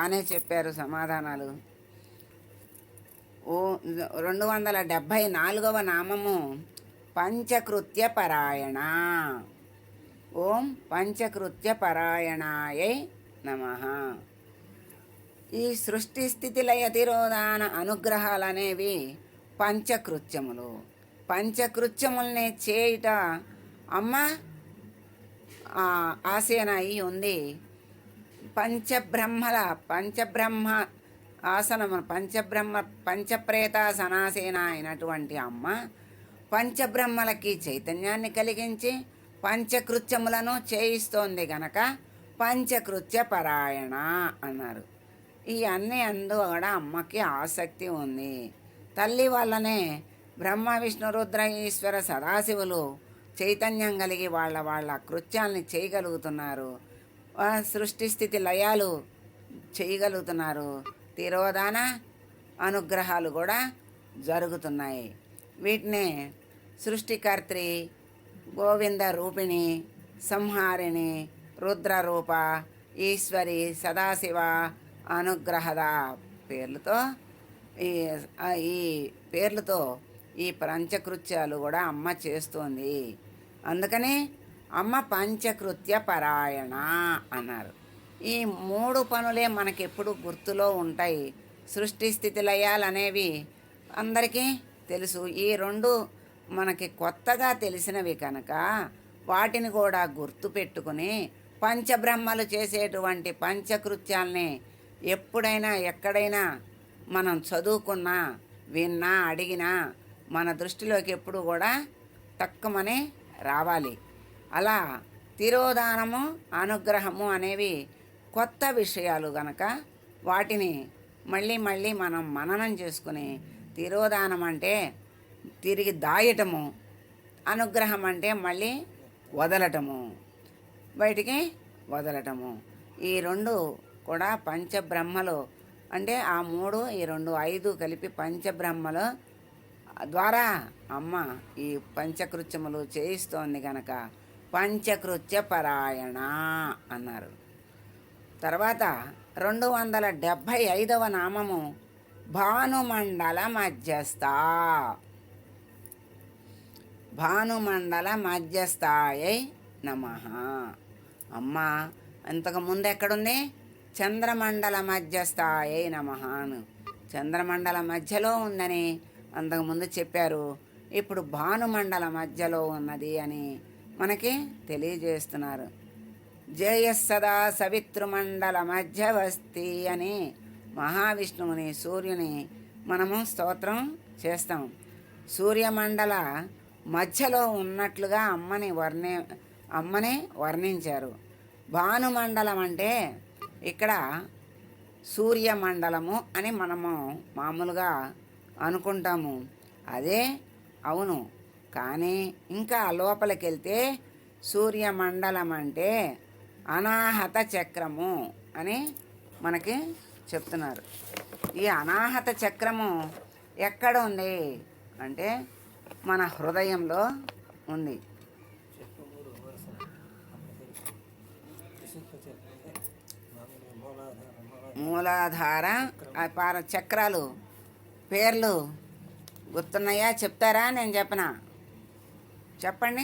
అనే చెప్పారు సమాధానాలు. ఓ రెండు వందల డెబ్భై నాలుగవ నామము పంచకృత్య పరాయణ ఓం పంచకృత్య పరాయణాయై నమ. ఈ సృష్టి స్థితి యతిరోధాన అనుగ్రహాలు అనేవి పంచకృత్యములు. పంచకృత్యముల్ని చేయుట అమ్మ ఆ, ఆసేన అయి ఉంది. పంచబ్రహ్మల పంచబ్రహ్మ ఆసనము పంచబ్రహ్మ పంచప్రేత సనాసేన అయినటువంటి అమ్మ పంచబ్రహ్మలకి చైతన్యాన్ని కలిగించి పంచకృత్యములను చేయిస్తోంది గనక పంచకృత్య పరాయణ అన్నారు. ఈ అన్ని అందు కూడా అమ్మకి ఆసక్తి ఉంది. తల్లి వల్లనే బ్రహ్మ విష్ణు రుద్ర ఈశ్వర సదాశివులు చైతన్యం కలిగి వాళ్ళ వాళ్ళ కృత్యాల్ని చేయగలుగుతున్నారు. సృష్టి స్థితి లయాలు చేయగలుగుతున్నారు. తిరోధాన అనుగ్రహాలు కూడా జరుగుతున్నాయి. వీటినే సృష్టికర్త్రి గోవింద రూపిణి సంహారిణి రుద్రరూప ఈశ్వరి సదాశివ అనుగ్రహద పేర్లతో ఈ ఈ పేర్లతో ఈ పంచకృత్యాలు కూడా అమ్మ చేస్తోంది. అందుకని అమ్మ పంచకృత్య పరాయణ అన్నారు. ఈ మూడు పనులే మనకెప్పుడు గుర్తులో ఉంటాయి. సృష్టి స్థితి అనేవి అందరికీ తెలుసు. ఈ రెండు మనకి కొత్తగా తెలిసినవి కనుక వాటిని కూడా గుర్తు పెట్టుకుని పంచబ్రహ్మలు చేసేటువంటి పంచకృత్యాల్ని ఎప్పుడైనా ఎక్కడైనా మనం చదువుకున్నా విన్నా అడిగినా మన దృష్టిలోకి ఎప్పుడు కూడా తక్కువనే రావాలి. అలా తిరోధానము అనుగ్రహము అనేవి కొత్త విషయాలు గనక వాటిని మళ్ళీ మళ్ళీ మనం మననం చేసుకుని తిరోధానం అంటే తిరిగి దాయటము అనుగ్రహం అంటే మళ్ళీ వదలటము బయటికి వదలటము. ఈ రెండు కూడా పంచబ్రహ్మలు అంటే ఆ మూడు ఈ రెండు ఐదు కలిపి పంచబ్రహ్మలు ద్వారా అమ్మ ఈ పంచకృత్యములు చేయిస్తోంది కనుక పంచకృత్య పరాయణ అన్నారు. తర్వాత రెండు వందల డెబ్భై ఐదవ నామము భానుమండల మధ్యస్థ. భానుమండల మధ్యస్థాయై నమ. అమ్మ ఇంతకుముందు ఎక్కడుంది? చంద్రమండల మధ్యస్థాయై నమ అను. చంద్రమండల మధ్యలో ఉందని అంతకుముందు చెప్పారు. ఇప్పుడు భానుమండల మధ్యలో ఉన్నది అని మనకి తెలియజేస్తున్నారు. జయస్సదా సవితృమండల మధ్యవస్తి అని మహావిష్ణువుని సూర్యుని మనము స్తోత్రం చేస్తాం. సూర్యమండల మధ్యలో ఉన్నట్లుగా అమ్మని వర్ణి అమ్మని వర్ణించారు. భానుమండలం అంటే ఇక్కడ సూర్యమండలము అని మనము మామూలుగా అనుకుంటాము. అదే అవును కానీ ఇంకా లోపలికెళ్తే సూర్యమండలం అంటే అనాహత చక్రము అని మనకి చెప్తున్నారు. ఈ అనాహత చక్రము ఎక్కడ ఉంది అంటే మన హృదయంలో ఉంది. మూలాధార పార చక్రాలు పేర్లు గుర్తున్నాయా? చెప్తారా? నేను చెప్పనా? చెప్పండి